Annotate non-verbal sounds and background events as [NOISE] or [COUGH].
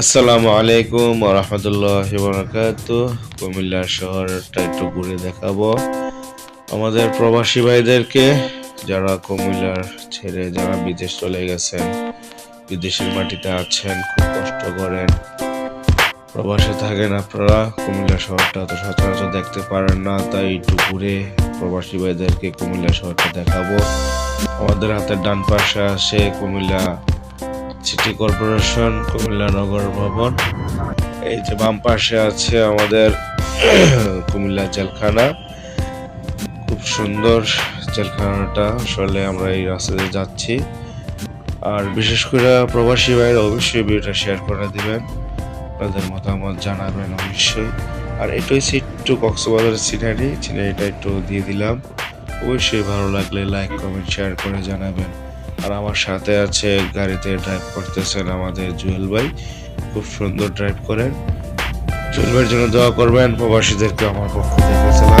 আসসালামু আলাইকুম রহমতুল্লাহ বরকাত কুমিল্লা শহরটা একটু ঘুরে দেখাবো। আমাদের প্রবাসী ভাইদেরকে, যারা কুমিল্লার ছেড়ে, যারা বিদেশ চলে গেছেন, বিদেশের মাটিতে আছেন, খুব কষ্ট করেন। প্রবাসে থাকেন আপনারা, কুমিল্লা শহরটা তো সচরাচর দেখতে পারেন না, তাই একটু ঘুরে প্রবাসী ভাইদেরকে কুমিল্লা শহরটা দেখাবো। আমাদের হাতের ডান পাশে আসে কুমিল্লা সিটি কর্পোরেশন কুমিল্লা নগর ভবন। এই যে বাম পাশে আছে আমাদের [CLEARS THROAT] কুমিল্লা জেলখানা। খুব সুন্দর জেলখানাটা আসলে আমরা এই রাস্তা দিয়ে যাচ্ছি। আর বিশেষ করে প্রবাসী ভাইরা অবশ্যই ভিডিওটা শেয়ার করে দিবেন। আপনাদের মতামত জানাবেন অবশ্যই। আর এটা হচ্ছে একটু কক্সবাজারের সিনারি, সিনারিটা একটু দিয়ে দিলাম। অবশ্যই ভালো লাগলে লাইক কমেন্ট শেয়ার করে জানাবেন। আর আমার সাথে আছে, গাড়িতে ড্রাইভ করতেছেন আমাদের জুয়েল ভাই। খুব সুন্দর ড্রাইভ করেন। জুয়েল ভাইয়ের জন্য দোয়া করবেন, প্রবাসীদেরকে আমার পক্ষ থেকে।